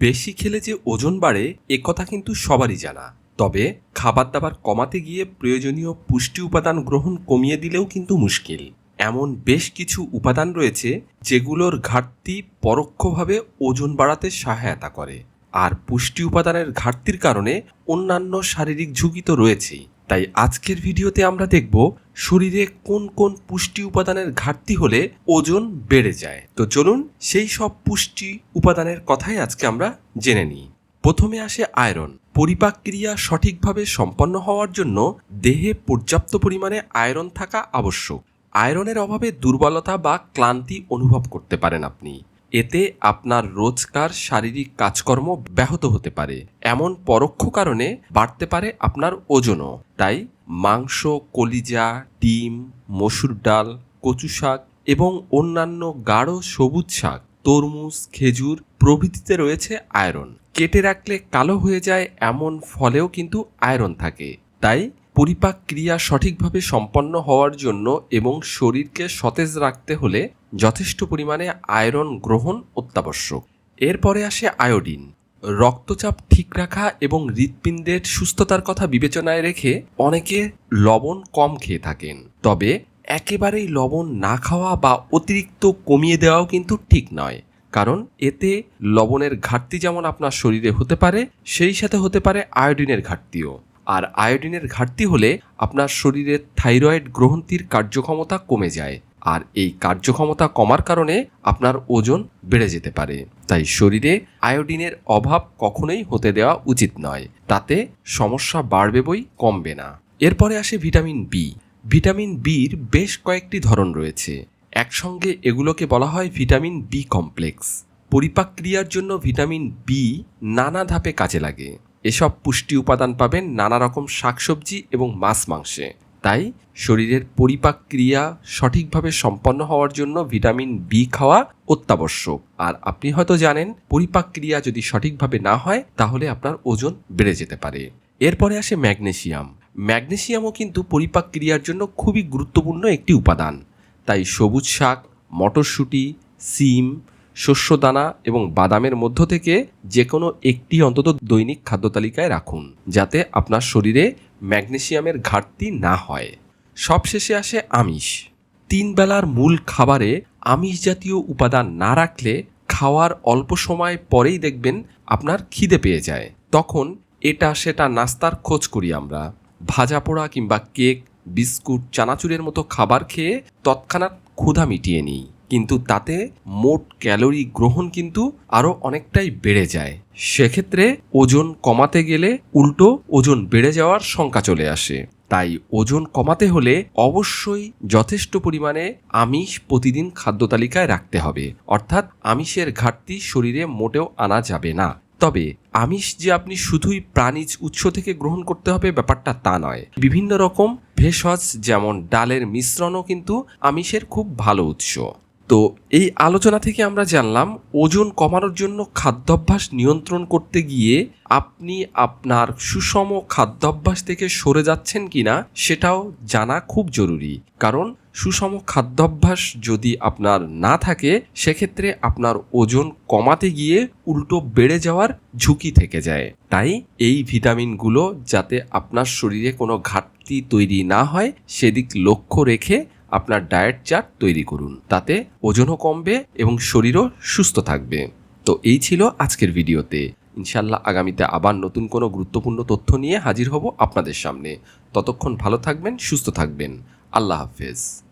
বেশি খেলে যে ওজন বাড়ে, এ কথা কিন্তু সবারই জানা। তবে খাবার দাবার কমাতে গিয়ে প্রয়োজনীয় পুষ্টি উপাদান গ্রহণ কমিয়ে দিলেও কিন্তু মুশকিল। এমন বেশ কিছু উপাদান রয়েছে যেগুলোর ঘাটতি পরোক্ষভাবে ওজন বাড়াতে সহায়তা করে। আর পুষ্টি উপাদানের ঘাটতির কারণে অন্যান্য শারীরিক ঝুঁকি তো রয়েছেই। তাই আজকের ভিডিওতে আমরা দেখব শরীরে কোন কোন পুষ্টি উপাদানের ঘাটতি হলে ওজন বেড়ে যায়। তো চলুন সেই সব পুষ্টি উপাদানের কথাই আজকে আমরা জেনে নিই। প্রথমে আসে আয়রন। পরিপাক ক্রিয়া সঠিকভাবে সম্পন্ন হওয়ার জন্য দেহে পর্যাপ্ত পরিমাণে আয়রন থাকা আবশ্যক। আয়রনের অভাবে দুর্বলতা বা ক্লান্তি অনুভব করতে পারেন আপনি। এতে আপনার রোজকার শারীরিক কাজকর্ম ব্যাহত হতে পারে। এমন পরোক্ষ কারণে বাড়তে পারে আপনার ওজনও। তাই মাংস, কলিজা, ডিম, মসুর ডাল, কচু শাক এবং অন্যান্য গাঢ় সবুজ শাক, তরমুজ, খেজুর প্রভৃতিতে রয়েছে আয়রন। কেটে রাখলে কালো হয়ে যায় এমন ফলেও কিন্তু আয়রন থাকে। তাই পরিপাক ক্রিয়া সঠিকভাবে সম্পন্ন হওয়ার জন্য এবং শরীরকে সতেজ রাখতে হলে যথেষ্ট পরিমাণে আয়রন গ্রহণ অত্যাবশ্যক। এরপরে আসে আয়োডিন। রক্তচাপ ঠিক রাখা এবং হৃৎপিণ্ডের সুস্থতার কথা বিবেচনায় রেখে অনেকে লবণ কম খেয়ে থাকেন। তবে একেবারেই লবণ না খাওয়া বা অতিরিক্ত কমিয়ে দেওয়াও কিন্তু ঠিক নয়। কারণ এতে লবণের ঘাটতি যেমন আপনার শরীরে হতে পারে, সেই সাথে হতে পারে আয়োডিনের ঘাটতিও। আর আয়োডিনের ঘাটতি হলে আপনার শরীরে থাইরয়েড গ্রন্থির কার্যক্ষমতা কমে যায়। আর এই কার্যক্ষমতা কমার কারণে আপনার ওজন বেড়ে যেতে পারে। তাই শরীরে আয়োডিনের অভাব কখনোই হতে দেওয়া উচিত নয়। তাতে সমস্যা বাড়বে বই কমবে না। এরপরে আসে ভিটামিন বি। ভিটামিন বির বেশ কয়েকটি ধরন রয়েছে। একসঙ্গে এগুলোকে বলা হয় ভিটামিন বি কমপ্লেক্স। পরিপাক ক্রিয়ার জন্য ভিটামিন বি নানা ধাপে কাজে লাগে। এসব পুষ্টি উপাদান পাবেন নানা রকম শাকসবজি এবং মাছ মাংসে। তাই শরীরের পরিপাক ক্রিয়া সঠিকভাবে সম্পন্ন হওয়ার জন্য ভিটামিন বি খাওয়া অত্যাবশ্যক। আর আপনি হয়তো জানেন, পরিপাক ক্রিয়া যদি সঠিকভাবে না হয়, তাহলে আপনার ওজন বেড়ে যেতে পারে। এরপরে আসে ম্যাগনেসিয়াম। ম্যাগনেসিয়ামও কিন্তু পরিপাক ক্রিয়ার জন্য খুবই গুরুত্বপূর্ণ একটি উপাদান। তাই সবুজ শাক, মটরশুঁটি, সিম শস্যদানা এবং বাদামের মধ্য থেকে যে কোনো একটি অন্তত দৈনিক খাদ্য তালিকায় রাখুন, যাতে আপনার শরীরে ম্যাগনেসিয়ামের ঘাটতি না হয়। সবশেষে আসে আমিষ। তিন বেলার মূল খাবারে আমিষ জাতীয় উপাদান না রাখলে খাওয়ার অল্প সময় পরেই দেখবেন আপনার খিদে পেয়ে যায়। তখন এটা সেটা নাস্তার খোঁজ করি আমরা। ভাজা পোড়া কিংবা কেক, বিস্কুট, চানাচুরের মতো খাবার খেয়ে তৎক্ষণাৎ ক্ষুধা মিটিয়ে নিই। কিন্তু তাতে মোট ক্যালোরি গ্রহণ কিন্তু আরও অনেকটাই বেড়ে যায়। সেক্ষেত্রে ওজন কমাতে গেলে উল্টো ওজন বেড়ে যাওয়ার শঙ্কা চলে আসে। তাই ওজন কমাতে হলে অবশ্যই যথেষ্ট পরিমাণে আমিষ প্রতিদিন খাদ্য তালিকায় রাখতে হবে। অর্থাৎ আমিষের ঘাটতি শরীরে মোটেও আনা যাবে না। তবে আমিষ যে আপনি শুধুই প্রাণীজ উৎস থেকে গ্রহণ করতে হবে ব্যাপারটা তা নয়। বিভিন্ন রকম ভেষজ যেমন ডালের মিশ্রণও কিন্তু আমিষের খুব ভালো উৎস। তো এই আলোচনা থেকে আমরা জানলাম, ওজন কমানোর জন্য খাদ্যাভ্যাস নিয়ন্ত্রণ করতে গিয়ে আপনি আপনার সুষম খাদ্যাভ্যাস থেকে সরে যাচ্ছেন কিনা সেটাও জানা খুব জরুরি। কারণ সুষম খাদ্যাভ্যাস যদি আপনার না থাকে, সেক্ষেত্রে আপনার ওজন কমাতে গিয়ে উল্টো বেড়ে যাওয়ার ঝুঁকি থেকে যায়। তাই এই ভিটামিনগুলো যাতে আপনার শরীরে কোনো ঘাটতি তৈরি না হয়, সেদিক লক্ষ্য রেখে আপনার ডায়েট চার্ট তৈরি করুন। তাতে ওজনও কমবে এবং শরীরও সুস্থ থাকবে। তো এই ছিল আজকের ভিডিওতে। ইনশাল্লাহ আগামীতে আবার নতুন কোনো গুরুত্বপূর্ণ তথ্য নিয়ে হাজির হব আপনাদের সামনে। ততক্ষণ ভালো থাকবেন, সুস্থ থাকবেন। আল্লাহ হাফেজ।